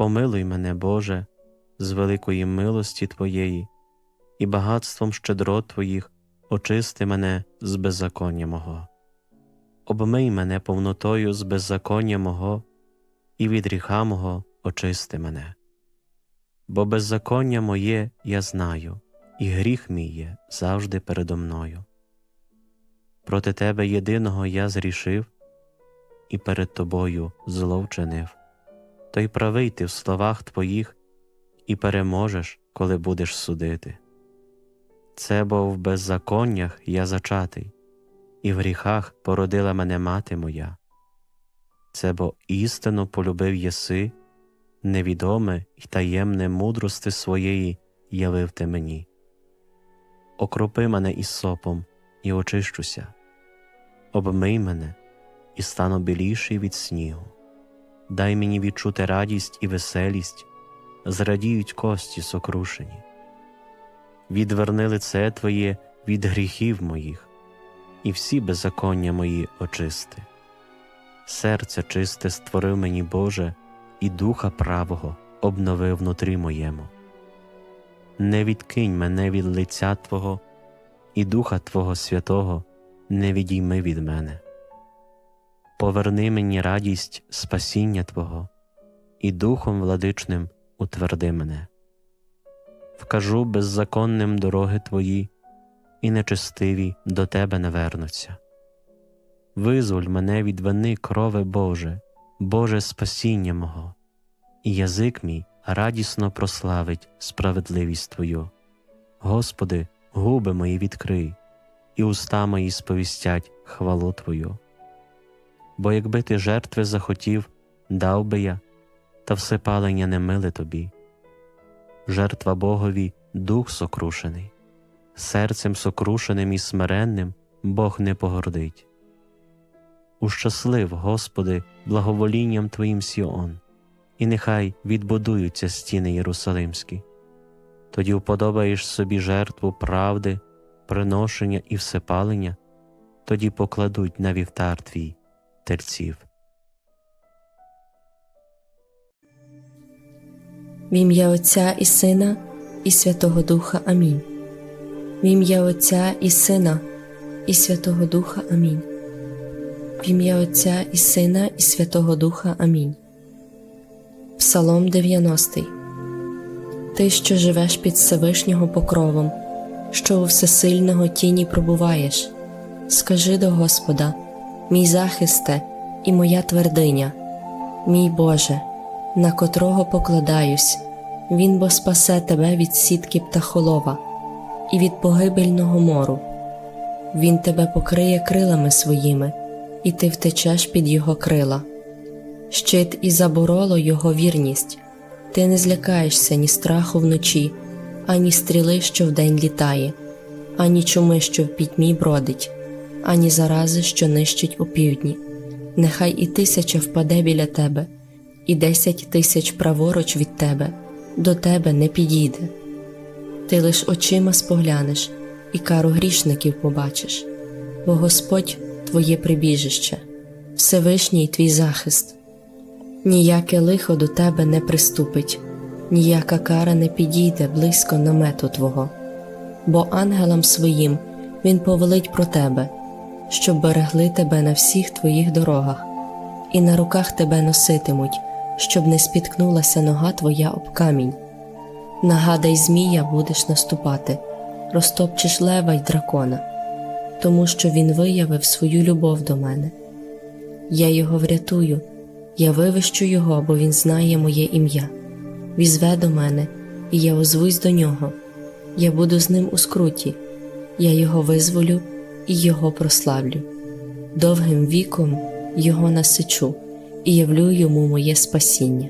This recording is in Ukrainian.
Помилуй мене, Боже, з великої милості Твоєї, і багатством щедрот Твоїх очисти мене з беззаконня мого. Обмий мене повнотою з беззаконня мого, і від гріха мого очисти мене. Бо беззаконня моє я знаю, і гріх мій є завжди передо мною. Проти Тебе єдиного я зрішив, і перед Тобою зло вчинив. То й правий ти в словах Твоїх, і переможеш, коли будеш судити. Це бо в беззаконнях я зачатий, і в гріхах породила мене мати моя. Це бо істину полюбив єси, невідоме й таємне мудрости своєї явив ти мені. Окропи мене із сопом і очищуся, обмий мене і стану біліший від снігу. Дай мені відчути радість і веселість, зрадіють кості сокрушені. Відверни лице Твоє від гріхів моїх, і всі беззаконня мої очисти. Серце чисте створив мені Боже, і духа правого обнови внутрі моєму. Не відкинь мене від лиця Твого, і Духа Твого Святого не відійми від мене. Поверни мені радість спасіння Твого, і Духом владичним утверди мене. Вкажу беззаконним дороги Твої, і нечестиві до Тебе не вернуться. Визволь мене від вини крови Боже, Боже спасіння мого, і язик мій радісно прославить справедливість Твою. Господи, губи мої відкрий, і уста мої сповістять хвалу Твою. Бо якби ти жертви захотів, дав би я, та всепалення не миле тобі. Жертва Богові дух сокрушений, серцем сокрушеним і смиренним Бог не погордить. Ущаслив, Господи, благоволінням Твоїм Сіон, і нехай відбудуються стіни Єрусалимські. Тоді вподобаєш собі жертву правди, приношення і всепалення, тоді покладуть на вівтар твій терців. В ім'я Отця і Сина, і Святого Духа Амінь. В ім'я Отця і Сина, і Святого Духа Амінь. В ім'я Отця і Сина, і Святого Духа Амінь. Псалом 90 Ти, що живеш під Всевишнього покровом, що у всесильного тіні пробуваєш, скажи до Господа, мій захисте і моя твердиня, мій Боже, на котрого покладаюсь, Він бо спасе тебе від сітки птахолова і від погибельного мору. Він тебе покриє крилами своїми, і ти втечеш під його крила. Щит і забороло його вірність, ти не злякаєшся ні страху вночі, ані стріли, що вдень літає, ані чуми, що в пітьмі бродить, ані зарази, що нищить у півдні. Нехай і тисяча впаде біля тебе, і десять тисяч праворуч від тебе, до тебе не підійде. Ти лиш очима споглянеш і кару грішників побачиш, бо Господь твоє прибіжище, Всевишній твій захист. Ніяке лихо до тебе не приступить, ніяка кара не підійде близько намету Твого, бо ангелам своїм Він повелить про тебе, щоб берегли тебе на всіх твоїх дорогах, і на руках тебе носитимуть, щоб не спіткнулася нога твоя об камінь. Нагадай, змія будеш наступати, розтопчеш лева й дракона, тому що він виявив свою любов до мене. Я його врятую, я вивищу його, бо він знає моє ім'я. Візве до мене, і я озвусь до нього. Я буду з ним у скруті, я його визволю і його прославлю. Довгим віком його насичу і явлю йому моє спасіння.